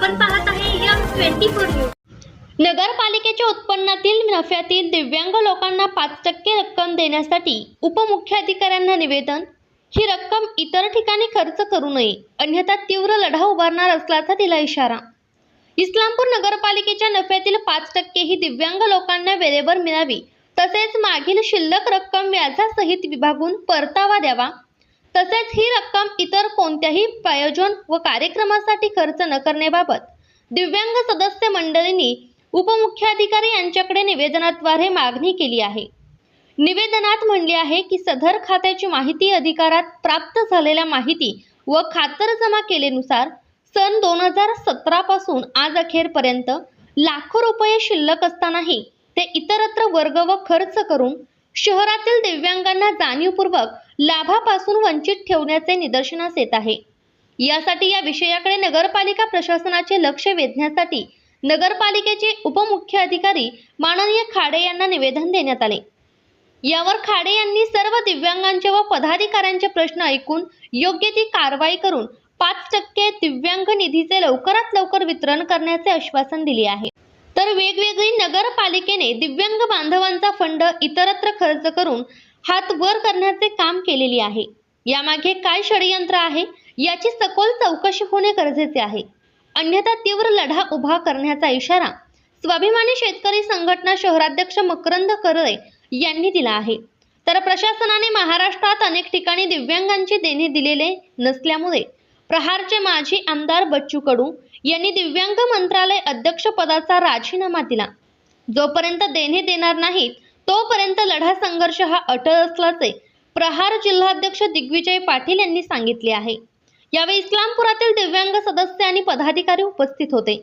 आपण पाहत आहे यम ट्वेंटी फोर न्यूज. नगरपालिकेच्या उत्पन्नातील नफ्यातील दिव्यांग लोकांना पाच टक्के रक्कम देण्यासाठी उपमुख्याधिकाऱ्यांना निवेदन. ही रक्कम इतर ठिकाणी खर्च करू नये अन्यथा तीव्र लढा उभारणार असल्याचा दिला इशारा. इस्लामपूर नगरपालिकेच्या नफ्यातील पाच टक्के ही दिव्यांग लोकांना वेळेवर मिळावी तसेच मागील शिल्लक रक्कम व्याजासहित विभागून परतावा द्यावा. तसेच ही रक्कम इतर कोणत्याही प्रयोजन व कार्यक्रमासाठी खर्च न करण्याबाबत दिव्यांग सदस्य मंडळींनी उपमुख्याधिकारी यांच्याकडे निवेदनाद्वारे मागणी केली आहे. निवेदनात म्हणले आहे की सदर खात्याची माहिती अधिकारात प्राप्त झालेल्या माहिती व खातर जमा केलेनुसार सन दोन हजार सतरा पासून आज अखेरपर्यंत लाखो रुपये शिल्लक असतानाही ते इतरत्र वर्ग व खर्च करून शहरातील दिव्यांगांना जाणीवपूर्वक लाभापासून वंचित ठेवण्याचे निदर्शनास येत आहे. यासाठी या विषयाकडे नगरपालिका प्रशासनाचे लक्ष वेधण्यासाठी नगरपालिकेचे उपमुख्य अधिकारी माननीय खाडे यांना निवेदन देण्यात आले. यावर खाडे यांनी सर्व दिव्यांगांचे व पदाधिकाऱ्यांचे प्रश्न ऐकून योग्य ती कारवाई करून पाच टक्के दिव्यांग निधीचे लवकरात लवकर वितरण करण्याचे आश्वासन दिले आहे. तर वेगवेगळी नगरपालिकेने दिव्यांग बांधवांचा फंड इतरत्र खर्च करून हात वर करण्याचे काम केलेले आहे. यामागे काय षडयंत्र आहे? याची सखोल चौकशी होणे गरजेचे आहे. अन्यथा तीव्र लढा उभा करण्याचा इशारा स्वाभिमानी शेतकरी संघटना शहराध्यक्ष मकरंद करळे यांनी दिला आहे. तर प्रशासनाने महाराष्ट्रात अनेक ठिकाणी दिव्यांगांची देणे दिलेले नसल्यामुळे प्रहारचे माजी आमदार बच्चू कडू यांनी दिव्यांग मंत्रालय अध्यक्षपदाचा राजीनामा दिला. जोपर्यंत देणे देणार नाहीत तोपर्यंत लढा संघर्ष हा अटळ असल्याचे प्रहार जिल्हाध्यक्ष दिग्विजय पाटील यांनी सांगितले आहे. यावेळी इस्लामपुरातील दिव्यांग सदस्य आणि पदाधिकारी उपस्थित होते.